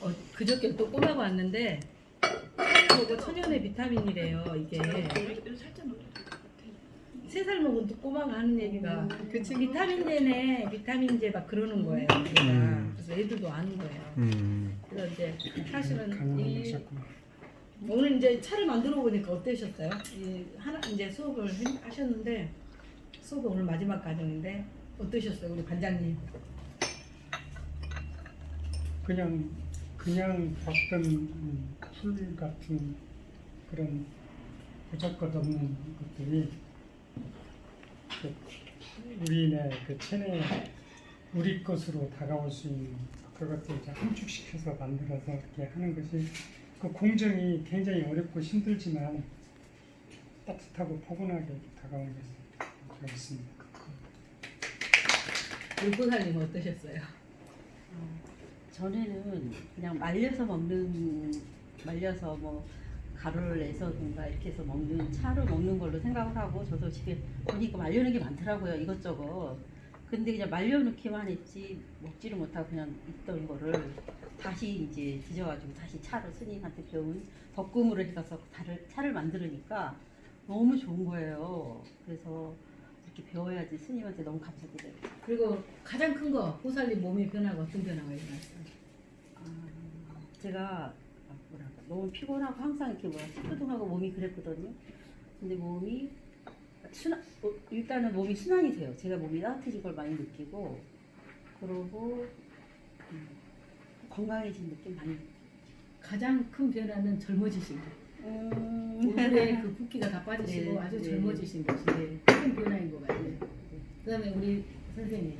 어, 그저께 또 꼬마가 왔는데 보고 천연의 비타민이래요 이게. 살짝 세 살 먹은 또 꼬마가 하는 얘기가 그치 비타민제네 비타민제 막 그러는 거예요 얘가. 음. 그래서 애들도 아는 거예요 음. 그래서 이제 사실은 강연을 이. 오늘 이제 차를 만들어 보니까 어떠셨어요? 이 하나 이제 수업을 해- 하셨는데 수업 오늘 마지막 과정인데 어떠셨어요 우리 반장님? 그냥 그냥 봤던 음, 풀 같은 그런 보잘것 없는 것들이 그 우리네 그 체내 우리 것으로 다가올 수 있는 그것들 이제 함축시켜서 만들어서 이렇게 하는 것이 그 공정이 굉장히 어렵고 힘들지만 따뜻하고 포근하게 다가오는 것이 좋습니다. 보살님 어떠셨어요? 전에는 그냥 말려서 먹는 말려서 뭐 가루를 내서든가 이렇게 해서 먹는 차로 먹는 걸로 생각을 하고 저도 집에 보니까 말려놓은 게 많더라고요 이것저것. 근데 그냥 말려놓기만 했지 먹지를 못하고 그냥 있던 거를 다시 이제 뒤져가지고 다시 차로 스님한테 배운 덕금으로 해서 차를, 차를 만들으니까 너무 좋은 거예요. 그래서 이렇게 배워야지 스님한테 너무 감사드려요. 그리고 가장 큰거 보살님 몸의 변화가 어떤 변화가 일어났어요? 아, 제가 아, 뭐랄까 너무 피곤하고 항상 이렇게 뭐야 시끄둥하고 몸이 그랬거든요. 근데 몸이 순한 어, 일단은 몸이 순환이 돼요. 제가 몸이 따뜻해진 걸 많이 느끼고 그러고 음, 건강해진 느낌 많이. 느껴요. 가장 큰 변화는 젊어지신 거. 음, 얼굴에 그 붓기가 다 빠지시고 네, 아주 네. 젊어지신 것이 큰 변화인 것 같아요. 그다음에 우리 선생님.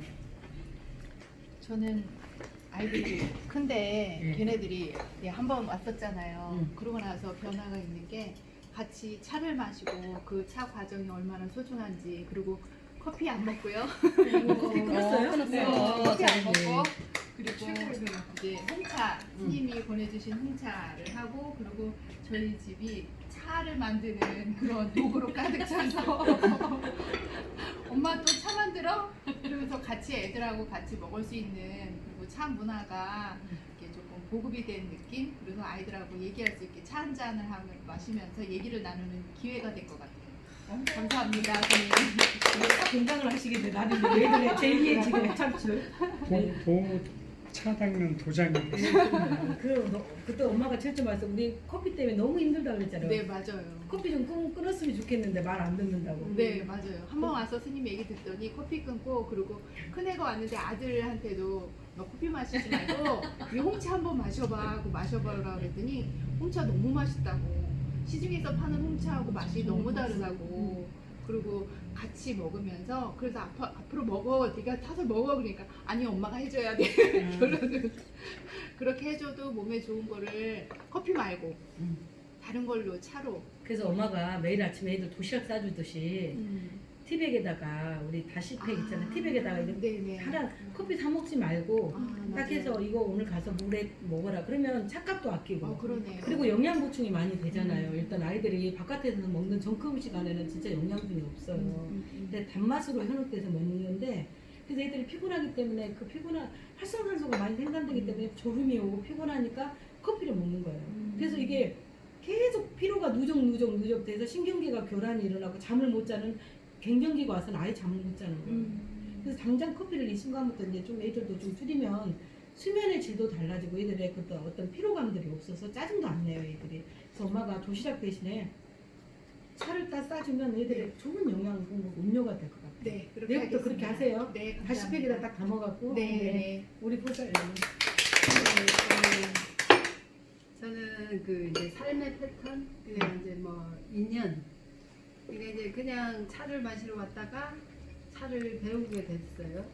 저는 아이들이 큰데 네. 걔네들이 예, 한번 왔었잖아요. 음. 그러고 나서 변화가 있는 게 같이 차를 마시고 그 차 과정이 얼마나 소중한지 그리고 커피 안 먹고요. 커피 어, 끊었어요? 끊었어요. 네, 어, 커피 안. 먹고 그리고 이제 홍차 스님이 보내주신 홍차를 하고 그리고 저희 집이 차를 만드는 그런 도구로 가득 차서 엄마 또 차 만들어? 같이 애들하고 같이 먹을 수 있는 그리고 차 문화가 이렇게 조금 보급이 된 느낌 그래서 아이들하고 얘기할 수 있게 차 한 잔을 하면 마시면서 얘기를 나누는 기회가 될 것 같아요. 감사합니다, 선생님. 딱 공장을 하시겠네. 나는 얘들의 제2의 지금 창출. 네. 도 차 닦는 도장이 너, 그때 엄마가 철저 말씀 우리 커피 때문에 너무 힘들다 그랬잖아요. 네, 맞아요. 커피 좀 끊, 끊었으면 좋겠는데 말 안 듣는다고. 네 맞아요 한 번 와서 스님 얘기 듣더니 커피 끊고 그리고 큰 애가 왔는데 아들한테도 너 커피 마시지 말고 이 홍차 한번 마셔봐 하고 마셔봐라 그랬더니 홍차 너무 맛있다고 시중에서 파는 홍차하고 맛이 너무 다르다고 그리고 같이 먹으면서 그래서 앞, 앞으로 먹어. 네가 타서 먹어. 그러니까 아니 엄마가 해줘야 돼. 그러는 그렇게 해줘도 몸에 좋은 거를 커피 말고 음. 다른 걸로 차로. 그래서 엄마가 매일 아침에 애들 도시락 싸주듯이 음. 티백에다가 우리 다시팩 있잖아요. 아, 티백에다가 이렇게 네네. 하나 커피 사 먹지 말고 아, 딱. 해서 이거 오늘 가서 물에 먹어라. 그러면 차값도 아끼고. 어, 그러네요. 그리고 영양 보충이 많이 되잖아요. 음. 일단 아이들이 바깥에서 먹는 정크 음식 안에는 진짜 영양분이 없어요. 음, 음, 근데 단맛으로 현혹돼서 먹는데 그래서 애들이 피곤하기 때문에 그 피곤한 활성산소가 많이 생산되기 때문에 졸음이 오고 피곤하니까 커피를 먹는 거예요. 음. 그래서 이게 계속 피로가 누적 누적 누적 돼서 신경계가 교란이 일어나고 잠을 못 자는 갱년기가 와서는 아예 잠을 못 자는 거예요. 음. 그래서 당장 커피를 이 순간부터 이제 좀 애들도 좀 줄이면 수면의 질도 달라지고 애들의 그 어떤 피로감들이 없어서 짜증도 안 내요 애들이. 그래서 엄마가 도시락 대신에 차를 딱 싸주면 애들이 좋은 영양 음료가 될 것 같아요. 네, 그렇게 내일부터 하겠습니다. 그렇게 하세요. 네, 감사합니다. 다시 팩에다 딱 담아갖고 네, 네. 우리 보살 저는 그 이제 삶의 패턴, 그냥 이제 뭐 인연. 그러니까 이제 그냥 차를 마시러 왔다가 차를 배우게 됐어요.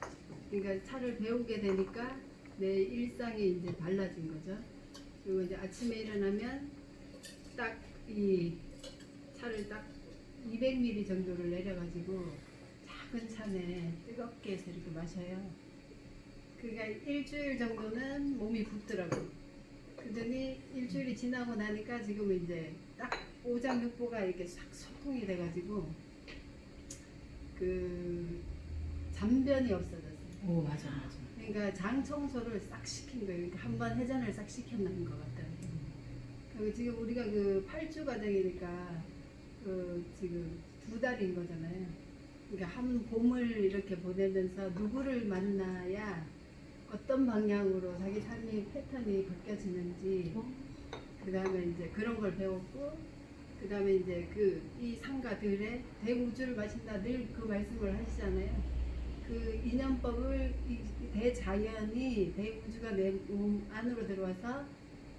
그러니까 차를 배우게 되니까 내 일상이 이제 달라진 거죠. 그리고 이제 아침에 일어나면 딱 이 차를 딱 200ml 정도를 내려가지고 작은 찬에 뜨겁게 해서 이렇게 마셔요. 그러니까 일주일 정도는 몸이 붓더라고. 그러더니 일주일이 지나고 나니까 지금 이제 딱 오장육부가 이렇게 싹 소통이 돼가지고 그 잔변이 없어졌어요. 오 맞아 맞아. 그러니까 장 청소를 싹 시킨 거예요. 그러니까 한번 회전을 싹 시켰는 것 같아요. 그리고 지금 우리가 그 8주 과정이니까 그 지금 두 달인 거잖아요. 그러니까 한 봄을 이렇게 보내면서 누구를 만나야 어떤 방향으로 자기 삶의 패턴이 바뀌어지는지 그 다음에 이제 그런 걸 배웠고 그 다음에 이제 그 이 상가들의 대우주를 마신다 늘 그 말씀을 하시잖아요. 그 인연법을 이 대자연이 대우주가 내 몸 안으로 들어와서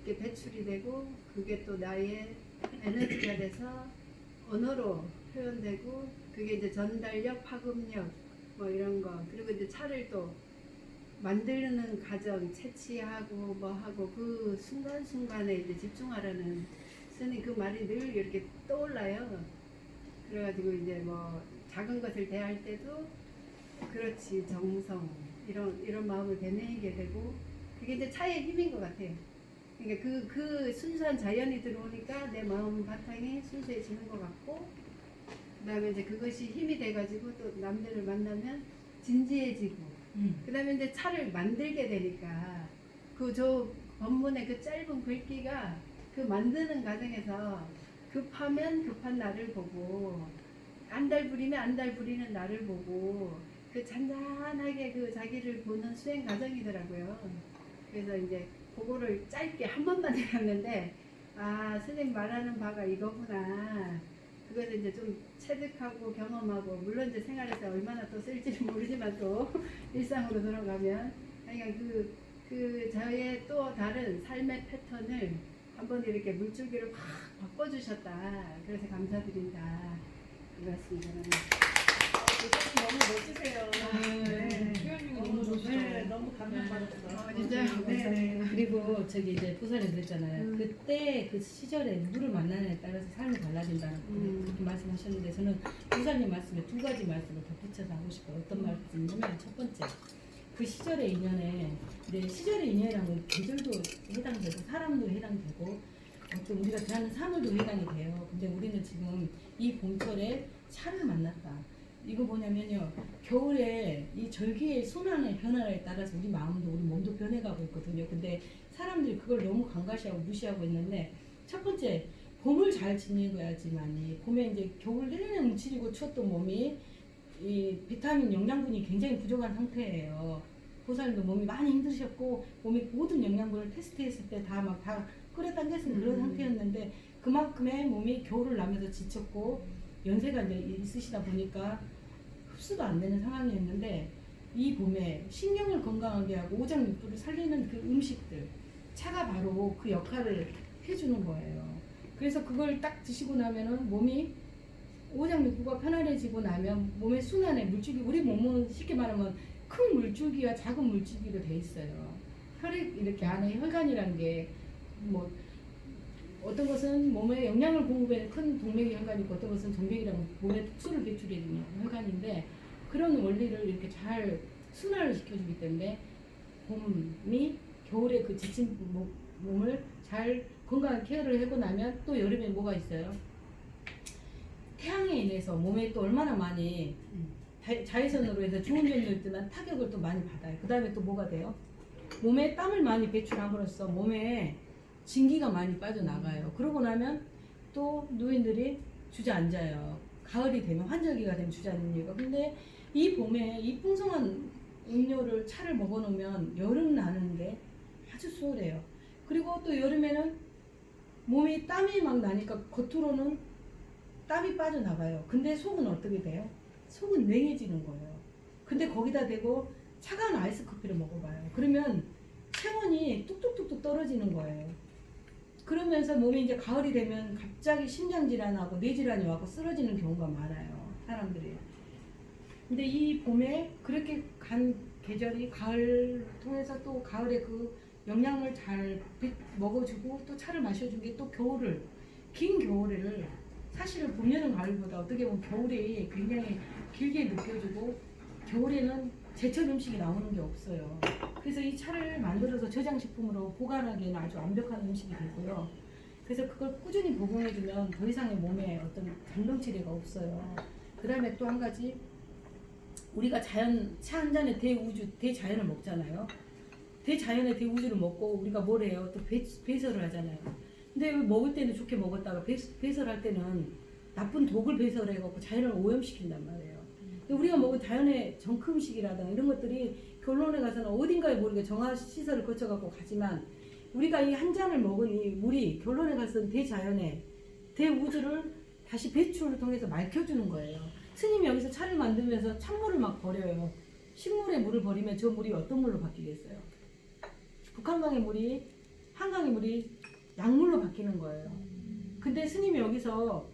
이렇게 배출이 되고 그게 또 나의 에너지가 돼서 언어로 표현되고 그게 이제 전달력, 파급력 뭐 이런 거 그리고 이제 차를 또 만드는 과정 채취하고 뭐 하고 그 순간순간에 이제 집중하라는 스님 그 말이 늘 이렇게 떠올라요. 그래가지고 이제 뭐 작은 것을 대할 때도 그렇지 정성 이런 이런 마음을 되뇌이게 되고 그게 이제 차의 힘인 것 같아요. 그러니까 그, 그 순수한 자연이 들어오니까 내 마음 바탕이 순수해지는 것 같고 그 다음에 이제 그것이 힘이 돼가지고 또 남들을 만나면 진지해지고 음. 그 다음에 이제 차를 만들게 되니까 그저 법문의 그 짧은 글귀가 그 만드는 과정에서 급하면 급한 나를 보고 안달 부리면 안달 부리는 나를 보고 그 잔잔하게 그 자기를 보는 수행 과정이더라고요. 그래서 이제 그거를 짧게 한 번만 들었는데 아 스님 말하는 바가 이거구나. 그것을 이제 좀 체득하고 경험하고 물론 이제 생활에서 얼마나 또 쓸지는 모르지만 또 일상으로 돌아가면 그러니까 그, 그 저의 또 다른 삶의 패턴을 한번 이렇게 물줄기를 확 바꿔주셨다. 그래서 감사드린다. 그렇습니다. 너무 멋지세요. 네. 표현이 너무 좋으시죠. 네, 너무 감명받았어요. 어, 진짜요? 네, 네. 그리고 저기 이제 부산에 그랬잖아요. 음. 그때 그 시절에 누구를 만나냐에 따라서 삶이 달라진다는 음. 그렇게 말씀하셨는데 저는 부사님 말씀에 두 가지 말씀을 덧붙여서 하고 싶어요. 어떤 말씀이냐면 첫 번째 그 시절의 인연에 이제 시절의 인연이라면 계절도 해당되고 사람도 해당되고 어떤 우리가 대하는 사물도 해당이 돼요. 근데 우리는 지금 이 봄철에 차를 만났다. 이거 뭐냐면요. 겨울에 이 절기의 순환의 변화에 따라서 우리 마음도 우리 몸도 변해가고 있거든요. 근데 사람들이 그걸 너무 간과시하고 무시하고 있는데 첫 번째 봄을 잘 지내야지만이 봄에 이제 겨울 내내 움츠리고 추웠던 몸이 이 비타민 영양분이 굉장히 부족한 상태예요. 보살도 몸이 많이 힘드셨고 몸의 모든 영양분을 테스트했을 때 다 막 다 끌어당겼은 그런 음. 상태였는데 그만큼의 몸이 겨울을 나면서 지쳤고 연세가 이제 있으시다 보니까 흡수가 안 되는 상황이었는데 이 봄에 신경을 건강하게 하고 오장육부를 살리는 그 음식들 차가 바로 그 역할을 해주는 거예요. 그래서 그걸 딱 드시고 나면은 몸이 오장육부가 편안해지고 나면 몸의 순환에 물줄기 우리 몸은 쉽게 말하면 큰 물줄기와 작은 물줄기로 돼 있어요. 혈액 이렇게 안에 혈관이란 게뭐 어떤 것은 몸에 영양을 공급해 큰 동맥이 혈관이 있고 어떤 것은 정맥이랑 몸에 특수를 배출해주는 혈관인데 그런 원리를 이렇게 잘 순환을 시켜주기 때문에 봄이 겨울에 그 지친 몸- 몸을 잘 건강한 케어를 하고 나면 또 여름에 뭐가 있어요? 태양에 인해서 몸에 또 얼마나 많이 자- 자외선으로 해서 좋은 있지만 타격을 또 많이 받아요. 그 다음에 또 뭐가 돼요? 몸에 땀을 많이 배출함으로써 몸에 진기가 많이 빠져나가요. 그러고 나면 또 노인들이 주저앉아요. 가을이 되면 환절기가 되면 주저앉는 이유가. 근데 이 봄에 이 풍성한 음료를 차를 먹어놓으면 여름 나는데 아주 수월해요. 그리고 또 여름에는 몸이 땀이 막 나니까 겉으로는 땀이 빠져나가요. 근데 속은 어떻게 돼요? 속은 냉해지는 거예요. 근데 거기다 대고 차가운 아이스 커피를 먹어봐요. 그러면 체온이 뚝뚝뚝뚝 떨어지는 거예요. 그러면서 몸이 이제 가을이 되면 갑자기 심장 질환하고 뇌 질환이 와고 쓰러지는 경우가 많아요. 사람들이. 근데 이 봄에 그렇게 간 계절이 가을 통해서 또 가을에 그 영양을 잘 비- 먹어주고 또 차를 마셔준 게 또 겨울을 긴 겨울을 사실은 봄, 여름, 가을보다 어떻게 보면 겨울이 굉장히 길게 느껴지고 겨울에는 제철 음식이 나오는 게 없어요. 그래서 이 차를 만들어서 저장식품으로 보관하기에는 아주 완벽한 음식이 되고요. 그래서 그걸 꾸준히 복용해주면 더 이상의 몸에 어떤 장동치레가 없어요. 그 다음에 또 한 가지 우리가 자연 차 한 잔에 대우주 대자연을 먹잖아요. 대자연의 대우주를 먹고 우리가 뭘 해요? 또 배, 배설을 하잖아요. 근데 먹을 때는 좋게 먹었다가 배, 배설 할 때는 나쁜 독을 배설해갖고 자연을 오염시킨단 말이에요. 우리가 먹은 자연의 정크 음식이라든가 이런 것들이 결론에 가서는 어딘가에 모르게 정화 시설을 거쳐갖고 가지만 우리가 이 한 잔을 먹은 이 물이 결론에 가서는 대자연의 대우주를 다시 배출을 통해서 맑혀주는 거예요. 스님이 여기서 차를 만들면서 찬물을 막 버려요. 식물에 물을 버리면 저 물이 어떤 물로 바뀌겠어요? 북한강의 물이 한강의 물이 약물로 바뀌는 거예요. 근데 스님이 여기서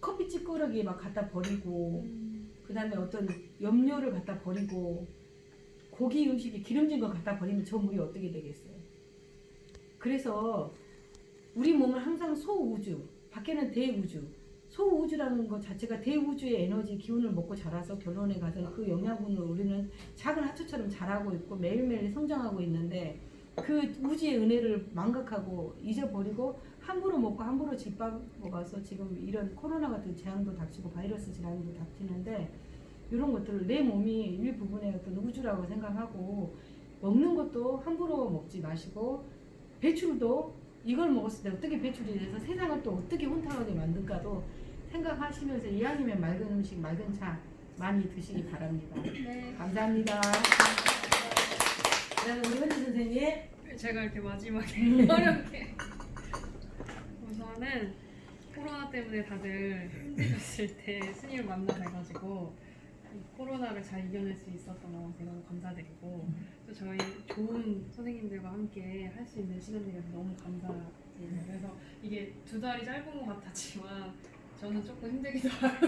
커피 찌꺼러기 막 갖다 버리고 그 다음에 어떤 염료를 갖다 버리고 고기 음식이 기름진 거 갖다 버리면 저 물이 어떻게 되겠어요? 그래서 우리 몸은 항상 소우주, 밖에는 대우주. 소우주라는 것 자체가 대우주의 에너지 기운을 먹고 자라서 결론에 가서 그 영양분을 우리는 작은 하초처럼 자라고 있고 매일매일 성장하고 있는데 그 우주의 은혜를 망각하고 잊어버리고 함부로 먹고 함부로 집밥 먹어서 지금 이런 코로나 같은 재앙도 닥치고 바이러스 질환도 닥치는데 이런 것들을 내 몸이 일부분의 어떤 우주라고 생각하고 먹는 것도 함부로 먹지 마시고 배출도 이걸 먹었을 때 어떻게 배출이 돼서 세상을 또 어떻게 혼탁하게 만들까도 생각하시면서 이왕이면 맑은 음식, 맑은 차 많이 드시기 바랍니다. 네. 감사합니다. 그다음에 우리 현지 선생님. 제가 이렇게 마지막에 어렵게 우선은 코로나 때문에 다들 힘드셨을 때 스님을 만나 뵈가지고 이 코로나를 잘 이겨낼 수 있었던 거 제가 너무 감사드리고 또 저희 좋은 선생님들과 함께 할 수 있는 시간들이어서 너무 감사드려요. 그래서 이게 두 달이 짧은 것 같았지만 저는 조금 힘들기도 하고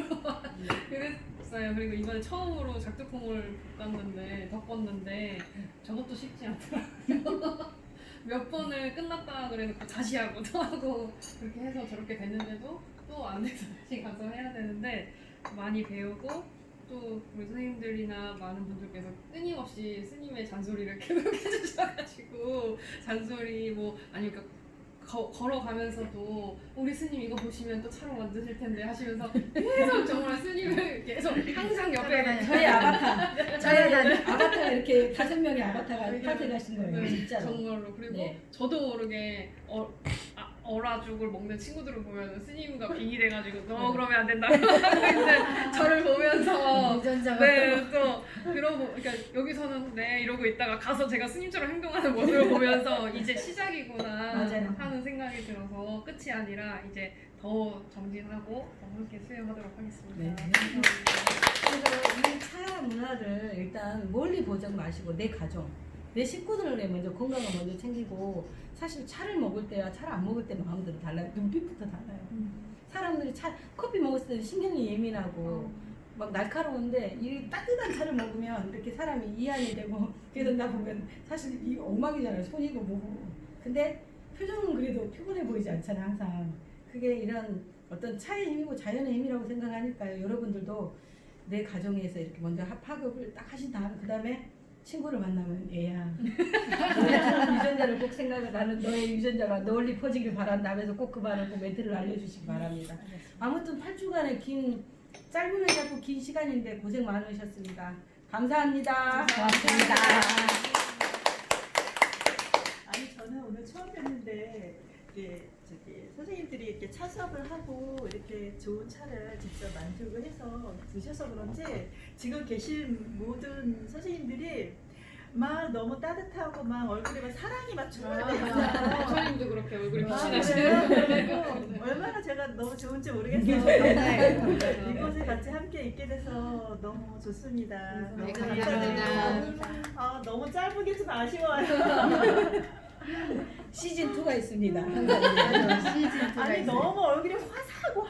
그랬어요. 그리고 이번에 처음으로 작두콩을 볶았는데 덮었는데 저것도 쉽지 않더라고요. 몇 번을 끝났다 그래놓고 다시 하고 또 하고 그렇게 해서 저렇게 됐는데도 또 안 돼서 다시 가서 해야 되는데 많이 배우고 또 우리 선생님들이나 많은 분들께서 끊임없이 스님의 잔소리를 계속 해주셔가지고 잔소리 뭐 아니 그러니까 거- 걸어가면서도 우리 스님 이거 보시면 또 차로 만드실 텐데 하시면서 계속 정말 스님을 계속 항상 옆에 저희 아바타. 저희 아바타 이렇게 다섯 명의 아바타가 파트하신 거예요. 네, 진짜로. 정말로 그리고 네. 저도 모르게 어, 아, 어라죽을 먹는 친구들을 보면 스님과 빙이 돼가지고 네. 너 그러면 안 된다 하고 이제 저를 보면서 유전자가 네또 그러고 그러니까 여기서는 네 이러고 있다가 가서 제가 스님처럼 행동하는 모습을 보면서 이제 시작이구나 맞아요. 하는 생각이 들어서 끝이 아니라 이제 더 정진하고 더 함께 수행하도록 하겠습니다. 네. 그래서 이 차 문화를 일단 멀리 보지 마시고 내 가정, 내 식구들을 먼저 건강을 먼저 챙기고 사실 차를 먹을 때와 차를 안 먹을 때 마음대로 달라요. 눈빛부터 달라요. 사람들이 차 커피 먹었을 때 신경이 예민하고 막 날카로운데 이 따뜻한 차를 먹으면 이렇게 사람이 이완이 되고 그래서 나 보면 사실 이 엉망이잖아요. 손이고 뭐고. 근데 표정은 그래도 피곤해 보이지 않잖아 항상. 그게 이런 어떤 차의 힘이고 자연의 힘이라고 생각하니까요. 여러분들도 내 가정에서 이렇게 먼저 합- 파급을 딱 하신 다음 그 다음에 친구를 만나면 너의 유전자를 꼭 생각을 나는 너의 유전자가 널리 퍼지길 바란다 하면서 꼭 그 말을 꼭 멘트를 알려주시기 바랍니다. 아무튼 8주간의 긴 짧으면 짧고 긴 시간인데 고생 많으셨습니다. 감사합니다. 고맙습니다. 아니 저는 오늘 처음 뵀는데 이게 저기 선생님들이 이렇게 차 수업을 하고 이렇게 좋은 차를 직접 만들고 해서 드셔서 그런지 지금 계신 모든 선생님들이 막 너무 따뜻하고 막 얼굴에 막 사랑이 막 충만돼 있어요. 선생님도 그렇게 얼굴이 아, 빛이 나시네요. 그래요? 그리고 얼마나 제가 너무 좋은지 모르겠어요. 네. 이곳에 같이 함께 있게 돼서 너무 좋습니다. 네, 너무 감사합니다. 아, 너무 짧은 좀 아쉬워요. 시즌 2가 있습니다. 시즌 2가 아니. 너무 얼굴이 화사하고